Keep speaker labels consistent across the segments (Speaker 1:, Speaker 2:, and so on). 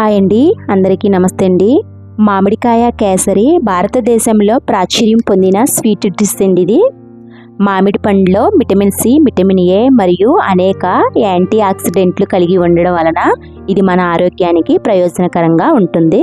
Speaker 1: Hi అండి. అందరికీ నమస్తే అండి. మామిడికాయ కేసరి భారతదేశంలో ప్రాచుర్యం పొందిన స్వీట్ డిష్ అండి ఇది. మామిడి పండులో విటమిన్ సి విటమిన్ ఏ మరియు అనేక యాంటీ ఆక్సిడెంట్లు కలిగి ఉండడం వలన ఇది మన ఆరోగ్యానికి ప్రయోజనకరంగా ఉంటుంది.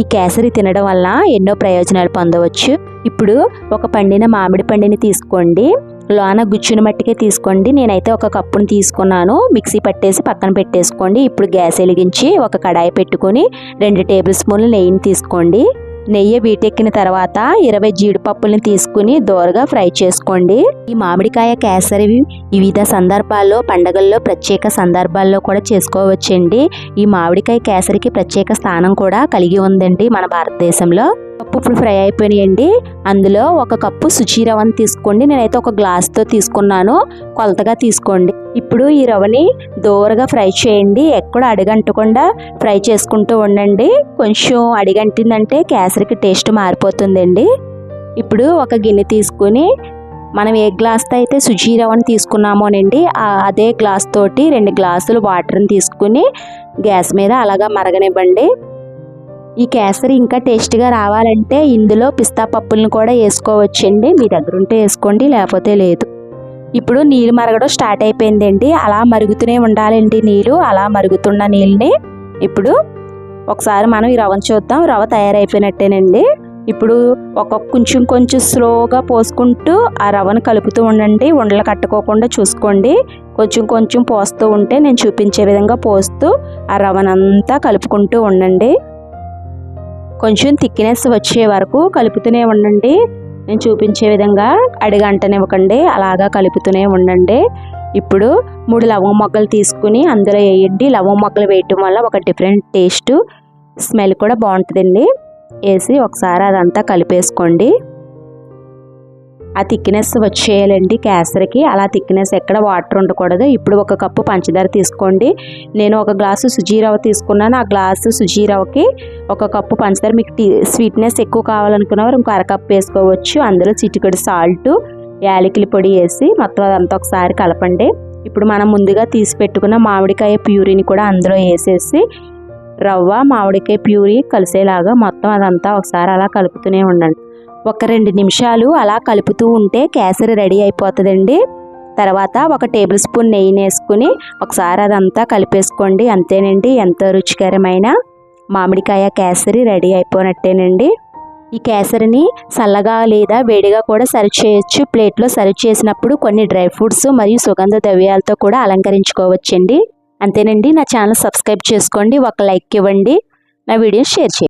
Speaker 1: ఈ కేసరి తినడం వల్ల ఎన్నో ప్రయోజనాలు పొందవచ్చు. ఇప్పుడు ఒక పండిన మామిడి పండిని తీసుకోండి. లోన గుచ్చుని మట్టికే తీసుకోండి. నేనైతే ఒక కప్పును తీసుకున్నాను. మిక్సీ పట్టేసి పక్కన పెట్టేసుకోండి. ఇప్పుడు గ్యాస్ వెలిగించి ఒక కడాయి పెట్టుకొని రెండు టేబుల్ స్పూన్లు నెయ్యిని తీసుకోండి. నెయ్యి వీటెక్కిన తర్వాత ఇరవై జీడిపప్పుల్ని తీసుకుని దోరగా ఫ్రై చేసుకోండి. ఈ మామిడికాయ కేసరి వివిధ సందర్భాల్లో పండగల్లో ప్రత్యేక సందర్భాల్లో కూడా చేసుకోవచ్చండి. ఈ మామిడికాయ కేసరికి ప్రత్యేక స్థానం కూడా కలిగి ఉందండి మన భారతదేశంలో. పప్పు ఇప్పుడు ఫ్రై అయిపోయినాయండి. అందులో ఒక కప్పు సుచి రవ్వని తీసుకోండి. నేనైతే ఒక గ్లాస్తో తీసుకున్నాను. కొలతగా తీసుకోండి. ఇప్పుడు ఈ రవ్వని దూరగా ఫ్రై చేయండి. ఎక్కడ అడిగంటకుండా ఫ్రై చేసుకుంటూ ఉండండి. కొంచెం అడిగంటిందంటే కేసరికి టేస్ట్ మారిపోతుందండి. ఇప్పుడు ఒక గిన్నె తీసుకుని మనం ఏ గ్లాస్తో అయితే సుజీ రవ్వని తీసుకున్నామోనండి అదే గ్లాస్ తోటి రెండు గ్లాసులు వాటర్ని తీసుకుని గ్యాస్ మీద అలాగా మరగనివ్వండి. ఈ కేసరి ఇంకా టేస్ట్గా రావాలంటే ఇందులో పిస్తా పప్పులను కూడా వేసుకోవచ్చండి. మీ దగ్గర ఉంటే వేసుకోండి లేకపోతే లేదు. ఇప్పుడు నీళ్ళు మరగడం స్టార్ట్ అయిపోయిందండి. అలా మరుగుతూనే ఉండాలండి నీళ్ళు అలా మరుగుతున్న నీళ్ళని ఇప్పుడు ఒకసారి మనం ఈ రవ్వను చూద్దాం. రవ్వ తయారైపోయినట్టేనండి. ఇప్పుడు ఒక కొంచెం కొంచెం స్లోగా పోసుకుంటూ ఆ రవ్వను కలుపుతూ ఉండండి. ఉండలు కట్టుకోకుండా చూసుకోండి. కొంచెం కొంచెం పోస్తూ ఉంటే నేను చూపించే విధంగా పోస్తూ ఆ రవ్వనంతా కలుపుకుంటూ ఉండండి. కొంచెం థిక్నెస్ వచ్చే వరకు కలుపుతూనే ఉండండి. నేను చూపించే విధంగా అడిగంటనివ్వకండి అలాగా కలుపుతూనే ఉండండి. ఇప్పుడు మూడు లవంగ మొగ్గలు తీసుకుని అందులో వేయండి. లవంగ మొగ్గలు వేయటం వల్ల ఒక డిఫరెంట్ టేస్ట్ స్మెల్ కూడా బాగుంటుందండి. వేసి ఒకసారి అదంతా కలిపేసుకోండి. ఆ థిక్నెస్ వచ్చేయాలండి కేసరికి. అలా థిక్నెస్ ఎక్కడ వాటర్ ఉండకూడదు. ఇప్పుడు ఒక కప్పు పంచదార తీసుకోండి. నేను ఒక గ్లాసు సుజీరవ తీసుకున్నాను. ఆ గ్లాసు సుజీరవకి ఒక కప్పు పంచదార. మీకు స్వీట్నెస్ ఎక్కువ కావాలనుకున్నవారు ఇంకో అరకప్పు వేసుకోవచ్చు. అందులో చిటికడి సాల్ట్ యాలకుల పొడి వేసి మొత్తం అదంతా ఒకసారి కలపండి. ఇప్పుడు మనం ముందుగా తీసి పెట్టుకున్న మామిడికాయ ప్యూరీని కూడా అందులో వేసేసి రవ్వ మామిడికాయ ప్యూరీ కలిసేలాగా మొత్తం అదంతా ఒకసారి అలా కలుపుతూనే ఉండండి. ఒక రెండు నిమిషాలు అలా కలుపుతూ ఉంటే కేసరి రెడీ అయిపోతుందండి. తర్వాత ఒక టేబుల్ స్పూన్ నెయ్యి వేసుకుని ఒకసారి అదంతా కలిపేసుకోండి. అంతేనండి ఎంతో రుచికరమైన మామిడికాయ కేసరి రెడీ అయిపోయినట్టేనండి ఈ కేసరిని చల్లగా లేదా వేడిగా కూడా సర్వ్ చేయొచ్చు. ప్లేట్లో సర్వ్ చేసినప్పుడు కొన్ని డ్రై ఫ్రూట్స్ మరియు సుగంధ ద్రవ్యాలతో కూడా అలంకరించుకోవచ్చండి. అంతేనండి నా ఛానల్ సబ్స్క్రైబ్ చేసుకోండి. ఒక లైక్ ఇవ్వండి. నా వీడియో షేర్ చేయండి.